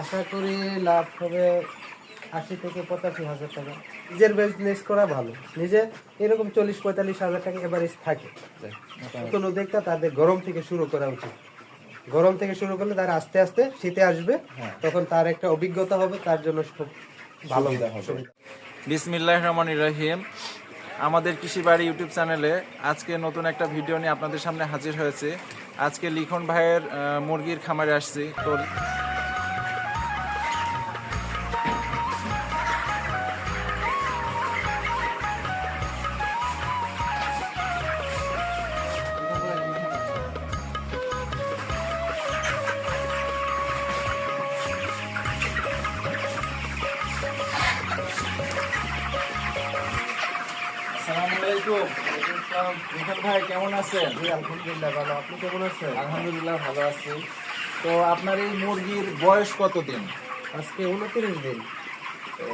আশা করি লাভ হবে আশি থেকে পঁচাশি হাজার টাকা। নিজের বিজনেস করা ভালো। নিজে এরকম চল্লিশ পঁয়তাল্লিশ হাজার টাকা এভারেজ থাকে। নতুন উদ্যোক্তা তাদের গরম থেকে শুরু করা উচিত। গরম থেকে শুরু করলে তার আস্তে আস্তে শীতে আসবে তখন তার একটা অভিজ্ঞতা হবে তার জন্য খুব ভালো হবে। বিসমিল্লাহ রহমান রহিম। আমাদের কৃষি বাড়ি ইউটিউব চ্যানেলে আজকে নতুন একটা ভিডিও নিয়ে আপনাদের সামনে হাজির হয়েছে। আজকে লিখন ভাইয়ের মুরগির খামারে আসছি। তো আসসালামু আলাইকুম। লিখন ভাই কেমন আছেন? জি আলহামদুলিল্লাহ ভালো। আপনি কেমন আছেন? আলহামদুলিল্লাহ ভালো আছি। তো আপনার এই মুরগির বয়স কতদিন? আজকে উনত্রিশ দিন। তো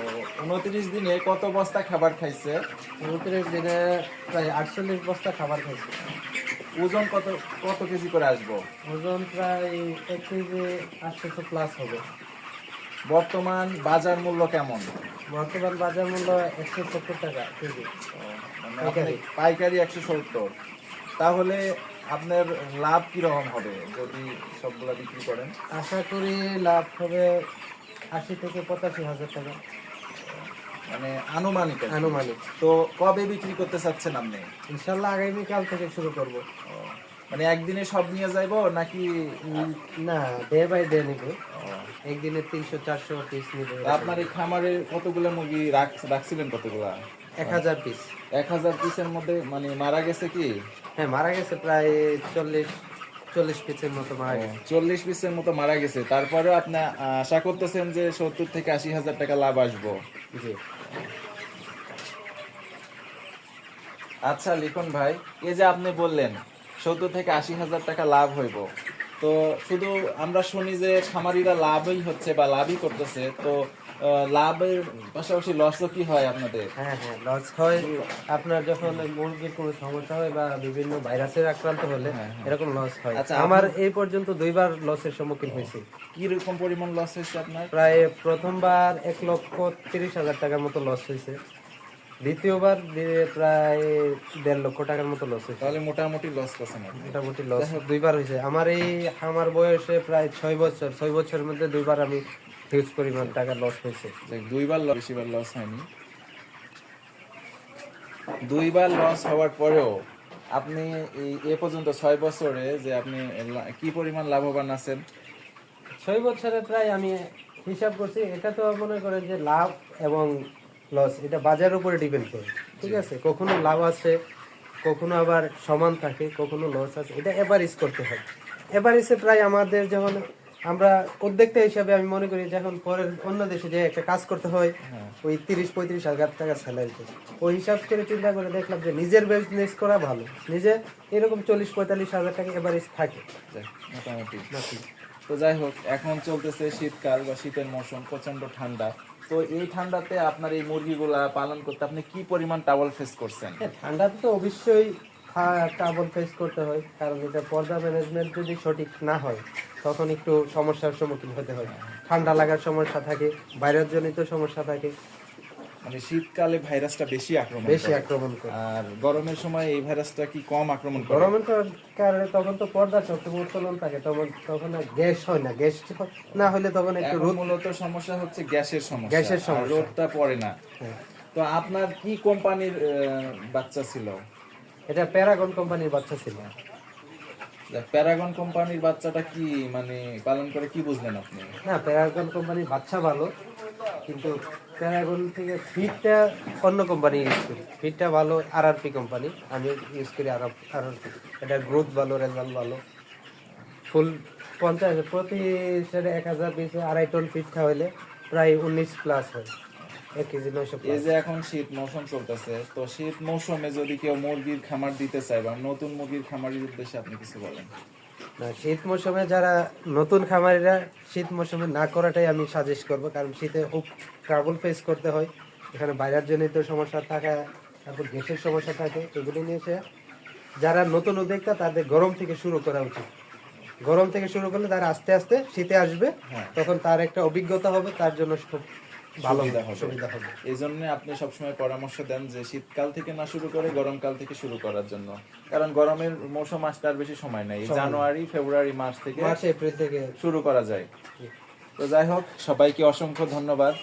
উনত্রিশ দিনে কত বস্তা খাবার খাইছে? উনত্রিশ দিনে প্রায় আটচল্লিশ বস্তা খাবার খাইছি। ওজন কত কত কেজি করে আসব? ওজন প্রায় এক কেজি আটশোশো প্লাস হবে। বর্তমান বাজার মূল্য কেমন? বর্তমান বাজার মূল্য একশো সত্তর টাকা কেজি। মানে পাইকারি। পাইকারি একশো সত্তর। তাহলে আপনার লাভ কীরকম হবে যদি সবগুলো বিক্রি করেন? আশা করি লাভ হবে আশি থেকে পঁচাশি হাজার টাকা। মানে আনুমানিক আনুমানিক। তো কবে বিক্রি করতে চাচ্ছেন আপনি? ইনশাল্লাহ আগামীকাল থেকে শুরু করব। মানে একদিনে সব নিয়ে যাইবো নাকি না ডে বাই ডে নিব। একদিনে তিনশো চারশো পিস নিব আপনার এই খামারে কতগুলো মুরগি রাখছিলেন কতগুলা? এক হাজার পিস এক হাজার পিসের মধ্যে মানে মারা গেছে কি? হ্যাঁ মারা গেছে প্রায় চল্লিশ চল্লিশ পিসের মতো মারা গেছে। চল্লিশ পিসের মতো মারা গেছে। তারপরে আপনি আশা করতেছেন যে সত্তর থেকে আশি হাজার টাকা লাভ আসব। জি। আচ্ছা লিখন ভাই এই যে আপনি বললেন সত্তর থেকে আশি হাজার টাকা লাভ হইব। তো শুধু আমরা শুনি যে খামারিরা লাভই হচ্ছে বা লাভই করতেছে তো লাভের পাশাপাশি লসও কি হয় আপনাদের? হ্যাঁ হ্যাঁ লস হয়। আপনার যখন মুরগির কোনো সমস্যা হয় বা বিভিন্ন ভাইরাসের আক্রান্ত হলে এরকম লস হয়। আচ্ছা, আমার এই পর্যন্ত দুইবার লসের সম্মুখীন হয়েছি। কি রকম পরিমাণ লস হয়েছে আপনার? প্রায় প্রথমবার এক লক্ষ তিরিশ হাজার টাকার মতো লস হয়েছে। দ্বিতীয়বার প্রায় দেড় লক্ষ টাকার মতো লস হয়েছে। তাহলে মোটামুটি লস করছেন মোটামুটি লস দুইবার হয়েছে। আমার এই আমার বয়সে প্রায় ছয় বছর ছয় বছরের মধ্যে দুইবার আমি হিউজ পরিমাণ টাকা লস হয়েছে। দুইবার লস বেশিবার লস হয়নি। দুইবার লস হওয়ার পরেও আপনি এই এ পর্যন্ত ছয় বছরে যে আপনি কি পরিমাণ লাভবান আছেন? ছয় বছরে প্রায় আমি হিসাব করছি এটা তো মনে করেন যে লাভ এবং লস এটা বাজারের উপরে ডিপেন্ড করে ঠিক আছে? কখনো লাভ আছে কখনো আবার সমান থাকে কখনো লস আছে এটা এভারেজ করতে হয়। এভারেজে প্রায় আমাদের যখন আমরা উদ্যোক্তা হিসাবে আমি মনে করি যখন পরের অন্য দেশে যে একটা কাজ করতে হয় ওই তিরিশ পঁয়ত্রিশ হাজার টাকা স্যালারি ওই হিসাব করে চিন্তা করে দেখলাম যে নিজের বিজনেস করা ভালো। নিজে এরকম চল্লিশ পঁয়তাল্লিশ হাজার টাকা এভারেজ থাকে। মোটামুটি। তো যাই হোক এখন চলতেছে শীতকাল বা শীতের মৌসুম প্রচণ্ড ঠান্ডা। তো এই ঠান্ডাতে আপনার এই মুরগিগুলা পালন করতে আপনি কি পরিমাণ টাওয়াল ফেস করছেন? হ্যাঁ ঠান্ডাতে তো অবশ্যই টাবল ফেস করতে হয়, কারণ এটা পর্দা ম্যানেজমেন্ট যদি সঠিক না হয়, তখন একটু সমস্যার সম্মুখীন হতে হয়। ঠান্ডা লাগার সমস্যা থাকে, বাইরের জনিত সমস্যা থাকে। মানে শীতকালে ভাইরাসটা বেশি আক্রমণ বেশি আক্রমণ করে। আর গরমের সময় এই ভাইরাসটা কি কম আক্রমণ করে? গরমের কারণে তখন তো পর্দা সবসময় উত্তোলন থাকে তখন তখন গ্যাস হয় না। গ্যাস না হলে তখন একটু রোদ মূলত সমস্যা হচ্ছে গ্যাসের সমস্যা। গ্যাসের সমস্যা। রোদটা পড়ে না। হ্যাঁ। তো আপনার কি কোম্পানির বাচ্চা ছিল? এটা প্যারাগন কোম্পানির বাচ্চা ছিল। প্যারাগন কোম্পানির বাচ্চাটা কি মানে পালন করে কি বুঝলেন আপনি? না প্যারাগন কোম্পানির বাচ্চা ভালো কিন্তু প্যারাগন থেকে ফিটটা অন্য কোম্পানি ইউজ করি। ফিটটা ভালো আর আর পি কোম্পানি আমি ইউজ করি আর আর পি এটার গ্রোথ ভালো রেজাল্ট ভালো। ফুল পঞ্চাশ, প্রতি সেটা এক হাজার পিসে আড়াই টন ফিট খাওয়াইলে প্রায় উনিশ প্লাস হয়। এক কেজি নয়শো এই যে এখন শীত মৌসুম চলতেছে, তো শীত মৌসুমে যদি কেউ মুরগির খামার দিতে চায় বা নতুন মুরগির খামারির উদ্দেশ্যে আপনি কিছু বলেন। না শীত মৌসুমে যারা নতুন খামারিরা শীত মৌসুমে না করাটাই আমি সাজেস্ট করব কারণ শীতে খুব ট্রাবল ফেস করতে হয় এখানে বাইরের জনিত সমস্যা থাকা তারপর গ্যাসের সমস্যা থাকে এগুলি নিয়ে এসে যারা নতুন উদ্যোক্তা তাদের গরম থেকে শুরু করা উচিত গরম থেকে শুরু করলে তারা আস্তে আস্তে শীতে আসবে হ্যাঁ। তখন তার একটা অভিজ্ঞতা হবে তার জন্য খুব ভালো সুবিধা হবে। এই জন্য আপনি সবসময় পরামর্শ দেন যে শীতকাল থেকে না শুরু করে গরমকাল থেকে শুরু করার জন্য। কারণ গরমের মৌসুম আসতে আর বেশি সময় নাই। এই সময় নেই। জানুয়ারি ফেব্রুয়ারি মার্চ থেকে মার্চ এপ্রিল থেকে শুরু করা যায়। তো যাই হোক সবাইকে অসংখ্য ধন্যবাদ।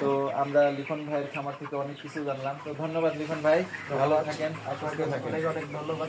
তো আমরা লিখন ভাইয়ের খামার থেকে অনেক কিছু জানলাম। তো ধন্যবাদ লিখন ভাই। ভালো থাকেন। আপনাকে অনেক অনেক ধন্যবাদ।